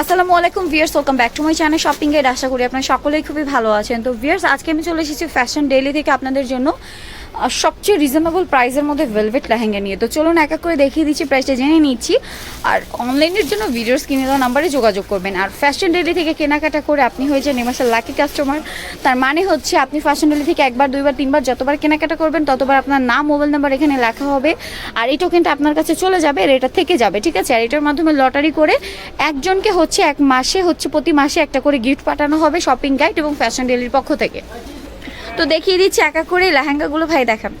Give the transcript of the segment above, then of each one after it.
আসসালামু আলাইকুম viewers welcome back to my channel shopping guide আশা করি আপনারা সকলেই খুবই ভালো আছেন। তো ভিয়ার্স আজকে আমি চলে এসেছি ফ্যাশন ডেইলি থেকে আপনাদের জন্য। সবচেয়ে রিজনেবল প্রাইসের মধ্যে ভেলভেট লেহেঙ্গা নিয়ে। তো চলুন এক এক করে দেখিয়ে দিচ্ছি প্রাইসটা জেনে নিচ্ছি। আর অনলাইনের জন্য ভিডিওস কিনে দেওয়া নাম্বারে যোগাযোগ করবেন। আর ফ্যাশন ডেলি থেকে কেনাকাটা করে আপনি হয়ে যান এমাসের লাকি কাস্টমার তার মানে হচ্ছে আপনি ফ্যাশন ডেলি থেকে একবার, দুইবার, তিনবার যতবার কেনাকাটা করবেন, ততবার আপনার নাম মোবাইল নাম্বার এখানে লেখা হবে। আর এই টোকেনটা আপনার কাছে চলে যাবে, আর এটা থেকে যাবে, ঠিক আছে? আর এটার মাধ্যমে লটারি করে একজনকে হচ্ছে এক মাসে, হচ্ছে প্রতি মাসে একটা করে গিফট পাঠানো হবে শপিং গাইড এবং ফ্যাশন ডেলির পক্ষ থেকে। তো দেখিয়ে দিচ্ছি একা করে লেহেঙ্গাগুলো ভাই দেখান।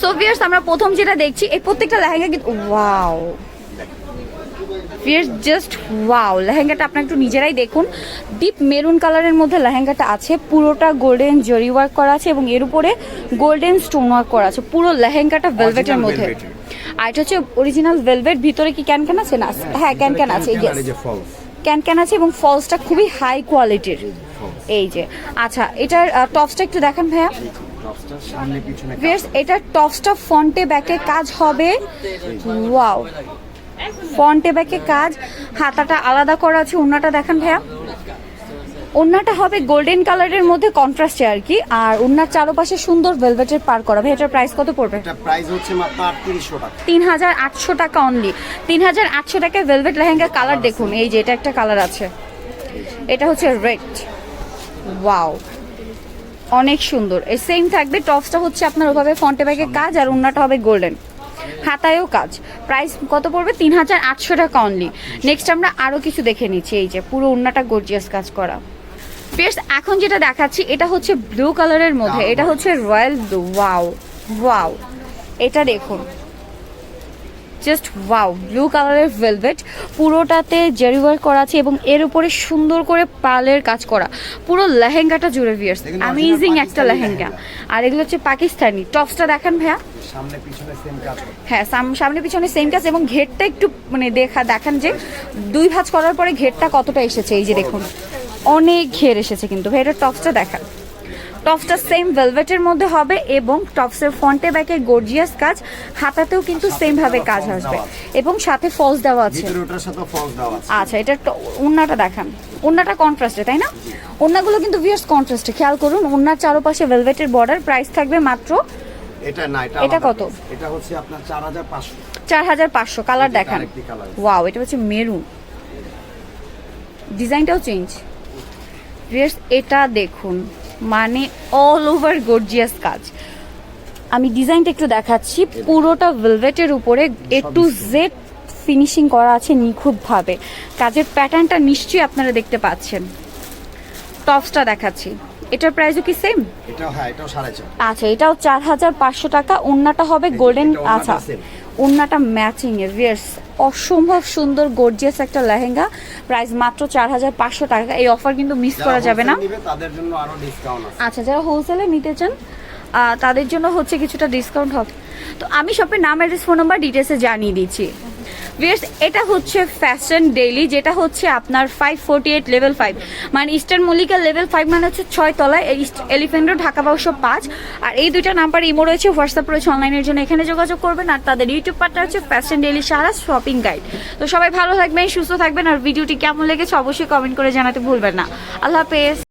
সো ভিয়ার্স আমরা প্রথম যেটা দেখছি এই প্রত্যেকটা লেহেঙ্গা কিন্তু ওয়াও ভিয়ার্স জাস্ট ওয়াও লেহেঙ্গাটা আপনারা একটু নিজেরাই দেখুন। ডিপ মেরুন কালারের মধ্যে লেহেঙ্গাটা আছে পুরোটা গোল্ডেন জরি ওয়ার্ক করা আছে এবং এর উপরে গোল্ডেন স্টোন ওয়ার্ক করা আছে পুরো লেহেঙ্গাটা ভেলভেটের মধ্যে। আর এটা হচ্ছে অরিজিনাল ভেলভেট ভিতরে কি ক্যান ক্যান আছে না? হ্যাঁ ক্যান ক্যান আছে ক্যান ক্যান আছে এবং ফলসটা খুবই হাই কোয়ালিটির এই যে আচ্ছা এটার টপসটা একটু দেখান ভাইয়া। এটার টপসটা ফন্টে ব্যাকে কাজ হবে? ওয়াও ফন্টে ব্যাকে কাজ। হাতাটা আলাদা করা আছে ওন্নাটা দেখান ভাইয়া। ওন্নাটা হবে গোল্ডেন কালারের মধ্যে কন্ট্রাস্টে আর কি আর ওন্নার চারপাশে সুন্দর ভেলভেটের পার করা। ভাই এটার প্রাইস কত পড়বে? এটা প্রাইস হচ্ছে মাত্র আটত্রিশশো টাকা। তিন হাজার আটশো টাকা অনলি তিন হাজার আটশো টাকায় ভেলভেট লেহেঙ্গা কালার দেখুন। এই যে এটা একটা কালার আছে। এটা হচ্ছে রেড ওয়াও। অনেক সুন্দর। এই সেম থাকবে টপসটা হচ্ছে আপনার ওভাবে ফন্টে ব্যাগে কাজ আর উন্নাটা হবে গোল্ডেন হাতায়ও কাজ। প্রাইস কত পড়বে? তিন হাজার আটশো টাকা অনলি নেক্সট আমরা আরও কিছু দেখে নিচ্ছি। এই যে পুরো উন্নাটা গর্জিয়াস কাজ করা। ফিয়ার্স এখন যেটা দেখাচ্ছি এটা হচ্ছে ব্লু কালারের মধ্যে। এটা হচ্ছে রয়্যাল ব্লু ওয়াও ওয়াও এটা দেখুন। জাস্ট ওয়াও ব্লু কালারের ভেলভেট পুরোটাতে জেরি ওয়ার্ক করা আছে এবং এর উপরে সুন্দর করে পালের কাজ করা। পুরো লেহেঙ্গাটা জুড়ে ভিয়ার্স অ্যামেজিং একটা লেহেঙ্গা। আর এগুলো হচ্ছে পাকিস্তানি। টপসটা দেখেন ভাইয়া। সামনে পিছনে সেম কাজ। হ্যাঁ সাম- সামনে পিছনে সেম কাজ এবং ঘেরটা একটু মানে দেখা দেখান যে দুই ভাঁজ করার পরে ঘেরটা কতটা এসেছে এই যে দেখুন। অনেক ঘের এসেছে কিন্তু ভাই এটা টপসটা দেখান। টপসটা সেম ভেলভেটের মধ্যে হবে এবং টপসের ফ্রন্টে ব্যাকে গর্জিয়াস কাজ হাতাতেও কিন্তু সেম ভাবে কাজ আসবে। এবং সাথে ফলস দেওয়া আছে। ভিতরে সাথে ফলস দেওয়া আছে। আচ্ছা এটা উন্নাটা দেখান। উন্নাটা কন্ট্রাস্টে তাই না? উন্নাগুলো কিন্তু ভিয়ার্স কন্ট্রাস্টে খেয়াল করুন উন্নার চারপাশে ভেলভেটের বর্ডার প্রাইস থাকবে মাত্র এটা না এটা এটা কত? এটা হচ্ছে আপনার চার হাজার পাঁচশো। চার হাজার পাঁচশো কালার এটা দেখান। ওয়াও এটা হচ্ছে মেরুন ডিজাইনটাও চেঞ্জ ভিয়ার্স এটা দেখুন। মানে অল ওভার গর্জিয়াস কাজ। আমি ডিজাইনটা একটু দেখাচ্ছি। পুরোটা ভেলভেটের উপরে এ টু জেড ফিনিশিং করা আছে নিখুঁতভাবে। কাজের প্যাটার্নটা নিশ্চয়ই আপনারা দেখতে পাচ্ছেন। টপসটা দেখাচ্ছি। এটার প্রাইসও কি সেম এটাও হ্যাঁ এটাও সাড়ে আচ্ছা এটাও চার হাজার পাঁচশো টাকা। ওন্নাটা হবে গোল্ডেন আচ্ছা। ওন্নাটা ম্যাচিং এর ভিয়ার্স অসম্ভব সুন্দর গর্জিয়াস একটা লেহেঙ্গা। প্রাইস মাত্র চার হাজার পাঁচশো টাকা। এই অফার কিন্তু মিস করা যাবে না। তাদের জন্য আরও ডিসকাউন্ট আচ্ছা যারা হোলসেলে নিতে চান তাদের জন্য হচ্ছে কিছুটা ডিসকাউন্ট হবে। তো আমি শপের নাম অ্যাড্রেস ফোন নাম্বার ডিটেলসে জানিয়ে দিচ্ছি। ভিয়ার্স এটা হচ্ছে ফ্যাশন ডেইলি যেটা হচ্ছে আপনার five forty eight level five মানে ইস্টার্ন মল্লিকা লেভেল ফাইভ মানে হচ্ছে ছয় তলায় এলিফেন্ট রোড ঢাকা বারোশো পাঁচ। আর এই দুইটা নাম্বার ইমো রয়েছে হোয়াটসঅ্যাপ রয়েছে অনলাইনের জন্য, এখানে যোগাযোগ করবেন। আর তাদের ইউটিউব পার্টটা হচ্ছে ফ্যাশন ডেইলি সারা শপিং গাইড তো সবাই ভালো থাকবেন, সুস্থ থাকবেন, আর ভিডিওটি কেমন লেগেছে অবশ্যই কমেন্ট করে জানাতে ভুলবেন না। আল্লাহ হাফেজ।